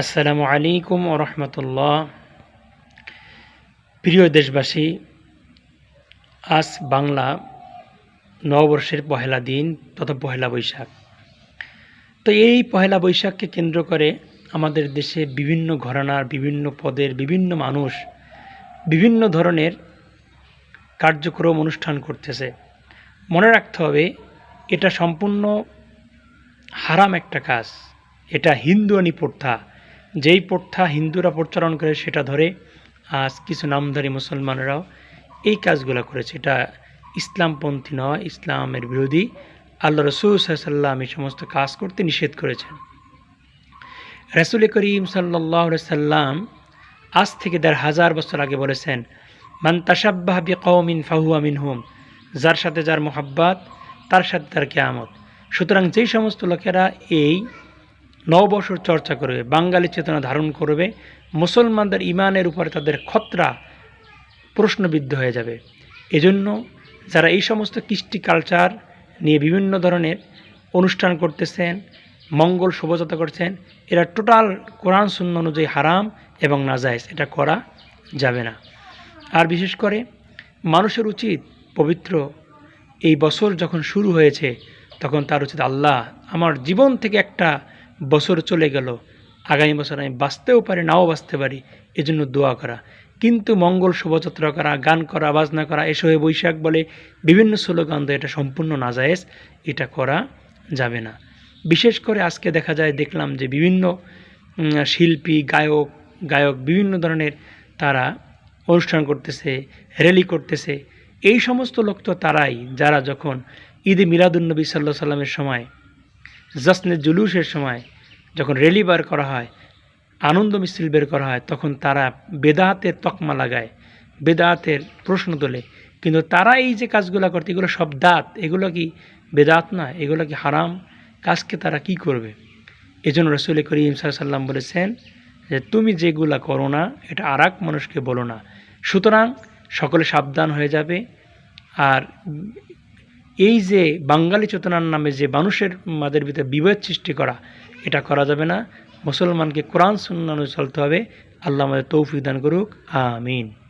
আসসালামু আলাইকুম ও রহমতুল্লাহ। প্রিয় দেশবাসী, আজ বাংলা নববর্ষের পহেলা দিন তথা পহেলা বৈশাখ। তো এই পহেলা বৈশাখকে কেন্দ্র করে আমাদের দেশে বিভিন্ন ঘরানার, বিভিন্ন পদের, বিভিন্ন মানুষ বিভিন্ন ধরনের কার্যক্রম অনুষ্ঠান করতেছে। মনে রাখতে হবে, এটা সম্পূর্ণ হারাম একটা কাজ। এটা হিন্দুয়ানি প্রথা। যেই প্রথা হিন্দুরা প্রচলন করে সেটা ধরে আজ কিছু নামধারী মুসলমানরাও এই কাজগুলো করেছে। এটা ইসলামপন্থী নয়, ইসলামের বিরোধী। আল্লাহ রসুল সাল্লাম এই সমস্ত কাজ করতে নিষেধ করেছেন। রসুল করিম সাল্লাহ সাল্লাম আজ থেকে দেড় হাজার বছর আগে বলেছেন, মান তাসাব্বাহ বি কৌমিন ফাহু আমিন হুম যার সাথে যার মোহাব্বাত, তার সাথে তার কেয়ামত। সুতরাং যেই সমস্ত লোকেরা এই নববর্ষর চর্চা করবে, বাঙালি চেতনা ধারণ করবে, মুসলমানদের ইমানের উপরে তাদের খতরা প্রশ্নবিদ্ধ হয়ে যাবে। এজন্য যারা এই সমস্ত কৃষ্টি কালচার নিয়ে বিভিন্ন ধরনের অনুষ্ঠান করতেছেন, মঙ্গল শোভাযাত্রা করছেন, এরা টোটাল কোরআন শূন্য অনুযায়ী হারাম এবং নাজায়েজ, এটা করা যাবে না। আর বিশেষ করে মানুষের উচিত পবিত্র এই বছর যখন শুরু হয়েছে, তখন তার উচিত আল্লাহ আমার জীবন থেকে একটা বছর চলে গেল। আগামী বছর আমি বাঁচতেও পারি, নাও বাঁচতে পারি, এজন্য দোয়া করা। কিন্তু মঙ্গল শোভাযাত্রা করা, গান করা, বাজনা করা এসবে বৈশাখ বলে বিভিন্ন স্লোগান দেয় এটা সম্পূর্ণ নাজায়েজ, এটা করা যাবে না। বিশেষ করে আজকে দেখা যায় দেখলাম যে বিভিন্ন শিল্পী, গায়ক গায়ক বিভিন্ন ধরনের তারা অনুষ্ঠান করতেছে র্যালি করতেছে। এই সমস্ত লোক তো তারাই যারা যখন ঈদে মিলাদুলনবী সাল্লাহ সাল্লামের সময় জশ্নে জুলুসের সময় যখন রেলি বার করা হয়, আনন্দ মিছিল বের করা হয়, তখন তারা বেদাতের তকমা লাগায় বেদাতের প্রশ্ন তোলে। কিন্তু তারা এই যে কাজগুলো করতে, এগুলো সব দাঁত, এগুলো কি বেদাত না? এগুলো কি হারাম? কাজকে তারা কি করবে? এজন্য রসুল করিম সাল্লাম বলেছেন যে, তুমি যেগুলা করো না, এটা আর মানুষকে বলো না। সুতরাং সকলে সাবধান হয়ে যাবে, আর এই যে বাঙালি চেতনার নামে যে মানুষের মাদের ভিতরে বিভেদ সৃষ্টি করা, এটা করা যাবে না। মুসলমানকে কোরআন শূন্য চলতে হবে। আল্লাহ আমাদের তৌফিক দান করুক। আমিন।